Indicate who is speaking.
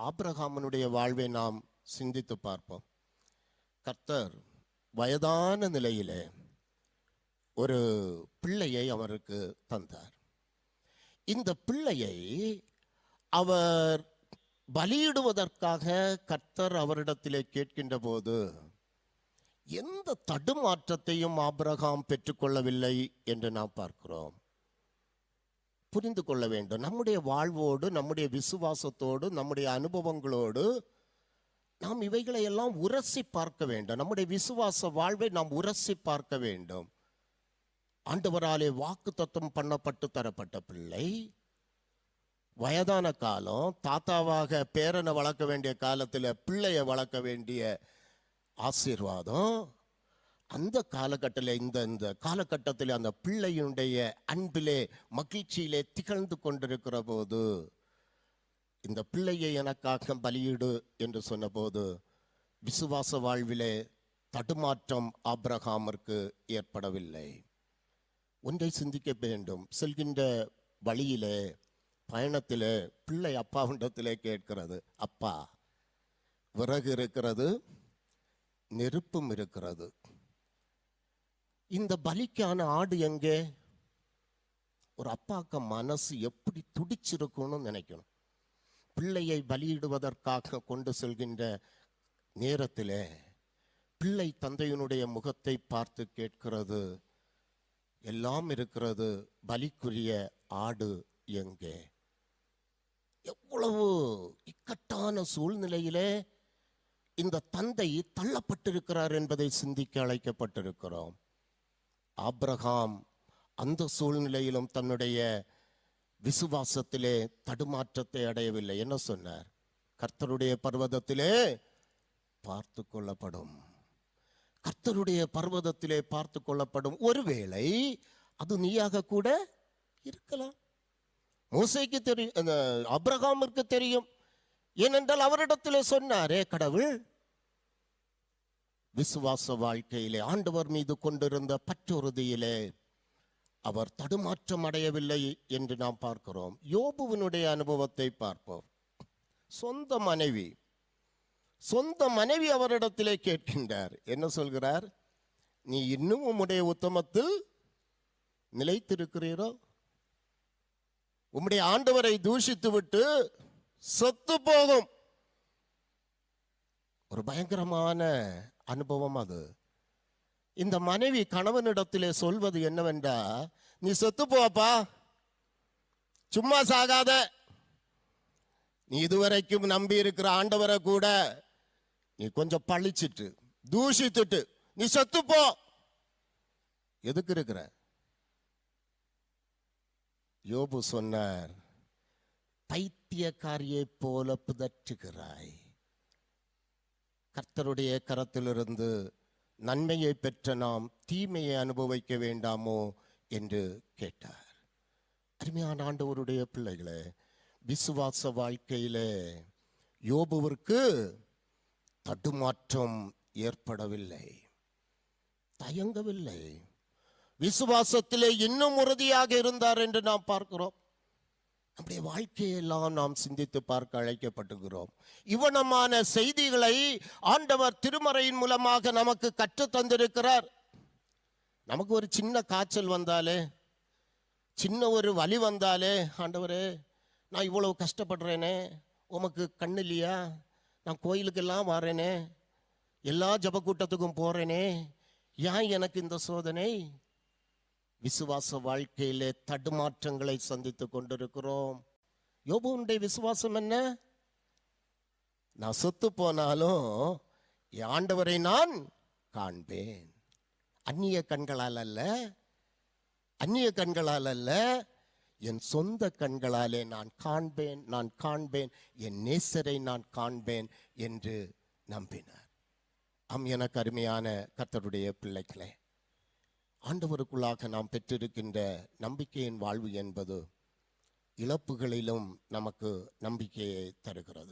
Speaker 1: ஆப்ரஹாமனுடைய வாழ்வை நாம் சிந்தித்து பார்ப்போம். கர்த்தர் வயதான நிலையிலே ஒரு பிள்ளையை அவருக்கு தந்தார். இந்த பிள்ளையை அவர் பலியிடுவதற்காக கர்த்தர் அவரிடத்திலே கேட்கின்ற போது எந்த தடுமாற்றத்தையும் ஆபிரகாம் பெற்றுக்கொள்ளவில்லை என்று நாம் பார்க்கிறோம். புரிந்து கொள்ள வேண்டும். நம்முடைய வாழ்வோடு நம்முடைய விசுவாசத்தோடு நம்முடைய அனுபவங்களோடு நாம் இவைகளை எல்லாம் உரசி பார்க்க வேண்டும். நம்முடைய விசுவாச வாழ்வை நாம் உரசி பார்க்க வேண்டும். ஆண்டவராலே வாக்கு தத்துவம் பண்ணப்பட்டு தரப்பட்ட பிள்ளை. வயதான காலம் தாத்தாவாக பேரனை வளர்க்க வேண்டிய காலத்தில் பிள்ளையை வளர்க்க வேண்டிய ஆசீர்வாதம். அந்த காலகட்டத்தில் இந்த இந்த காலகட்டத்தில் அந்த பிள்ளையினுடைய அன்பிலே மகிழ்ச்சியிலே திகழ்ந்து கொண்டிருக்கிற போது இந்த பிள்ளையை எனக்காக பலியிடு என்று சொன்னபோது விசுவாச வாழ்விலே தடுமாற்றம் ஆப்ரஹாமிற்கு ஏற்படவில்லை. ஒன்றை சிந்திக்க வேண்டும். செல்கின்ற வழியிலே பயணத்திலே பிள்ளை அப்பாவிடத்திலே கேட்கிறது அப்பா விறகு இருக்கிறது நெருப்பும் இருக்கிறது. இந்த பலிக்கான ஆடு எங்கே? ஒரு அப்பாக்க மனசு எப்படி துடிச்சிருக்கும்னு நினைக்கணும். பிள்ளையை பலியிடுவதற்காக கொண்டு செல்கின்ற நேரத்திலே பிள்ளை தந்தையினுடைய முகத்தை பார்த்து கேட்கிறது எல்லாம் இருக்கிறது பலிக்குரிய ஆடு எங்கே? எவ்வளவு இக்கட்டான சூழ்நிலையிலே இந்த தந்தை தள்ளப்பட்டிருக்கிறார் என்பதை சிந்திக்க அழைக்கப்பட்டிருக்கிறோம். ஆப்ரஹாம் அந்த சூழ்நிலையிலும் தன்னுடைய விசுவாசத்திலே தடுமாற்றத்தை அடையவில்லை. என்ன சொன்னார்? கர்த்தருடைய பர்வதத்திலே பார்த்து கொள்ளப்படும். கர்த்தருடைய பர்வதத்திலே பார்த்து கொள்ளப்படும். ஒருவேளை அது நீயாக கூட இருக்கலாம். மோசைக்கு தெரியும் அந்த அப்ரஹாமிற்கு தெரியும். ஏனென்றால் அவரிடத்திலே சொன்னாரே கடவுள் விசுவாச வாழ்க்கையிலே ஆண்டவர் மீது கொண்டிருந்த பற்றுறுதியிலே அவர் தடுமாற்றம் அடையவில்லை என்று நாம் பார்க்கிறோம். யோபுவினுடைய அனுபவத்தை பார்ப்போம். சொந்த மனைவி. சொந்த மனைவி அவரிடத்திலே கேட்கின்றார். என்ன சொல்கிறார்? நீ இன்னும் உம்முடைய உத்தமத்தில் நிலைத்திருக்கிறீரோ? உம்முடைய ஆண்டவரை தூஷித்து விட்டு செத்து போகும். ஒரு பயங்கரமான அனுபவம் அது இந்த மனைவி கணவனிடத்திலே சொல்வது என்னவென்றா நீ செத்து போப்பா சும்மா சாகாத. நீ இதுவரைக்கும் நம்பி இருக்கிற ஆண்டவரை கூட நீ கொஞ்சம் பழிச்சிட்டு தூஷித்துட்டு நீ செத்து போ. எதுக்கு இருக்கிற? யோபு சொன்னார் பைத்தியக்காரியை போல புதற்றுகிறாய். கர்த்தருடைய கரத்திலிருந்து நன்மையை பெற்ற நாம் தீமையை அனுபவிக்க வேண்டாமோ என்று கேட்டார். அருமையான ஆண்டவருடைய பிள்ளைகளே விசுவாச வாழ்க்கையிலே யோபுவிற்கு தடுமாற்றம் ஏற்படவில்லை தயங்கவில்லை. விசுவாசத்திலே இன்னும் உறுதியாக இருந்தார் என்று நாம் பார்க்கிறோம். நம்முடைய வாழ்க்கையெல்லாம் நாம் சிந்தித்து பார்க்க அழைக்கப்பட்டுகிறோம். இவனமான செய்திகளை ஆண்டவர் திருமறையின் மூலமாக நமக்கு கற்றுத் தந்திருக்கிறார். நமக்கு ஒரு சின்ன காய்ச்சல் வந்தாலே சின்ன ஒரு வலி வந்தாலே ஆண்டவரே நான் இவ்வளவு கஷ்டப்படுறேனே உமக்கு கண்ணு இல்லையா? நான் கோயிலுக்கெல்லாம் வரேனே எல்லா ஜபக்கூட்டத்துக்கும் போகிறேனே ஏன் எனக்கு இந்த சோதனை? விசுவாச வாழ்க்கையிலே தடுமாற்றங்களை சந்தித்து கொண்டிருக்கிறோம். யோபுனுடைய விசுவாசம் என்ன? நான் சொத்து போனாலும் ஆண்டவரை நான் காண்பேன். அந்நிய கண்களால் அல்ல அந்நிய கண்களால் அல்ல என் சொந்த கண்களாலே நான் காண்பேன் நான் காண்பேன் என் நேசரை நான் காண்பேன் என்று நம்பினார். அம் எனக்கு அருமையான கர்த்தருடைய பிள்ளைகளே ஆண்டவருக்குள்ளாக நாம் பெற்றிருக்கின்ற நம்பிக்கையின் வாழ்வு என்பது இழப்புகளிலும் நமக்கு நம்பிக்கையை தருகிறது.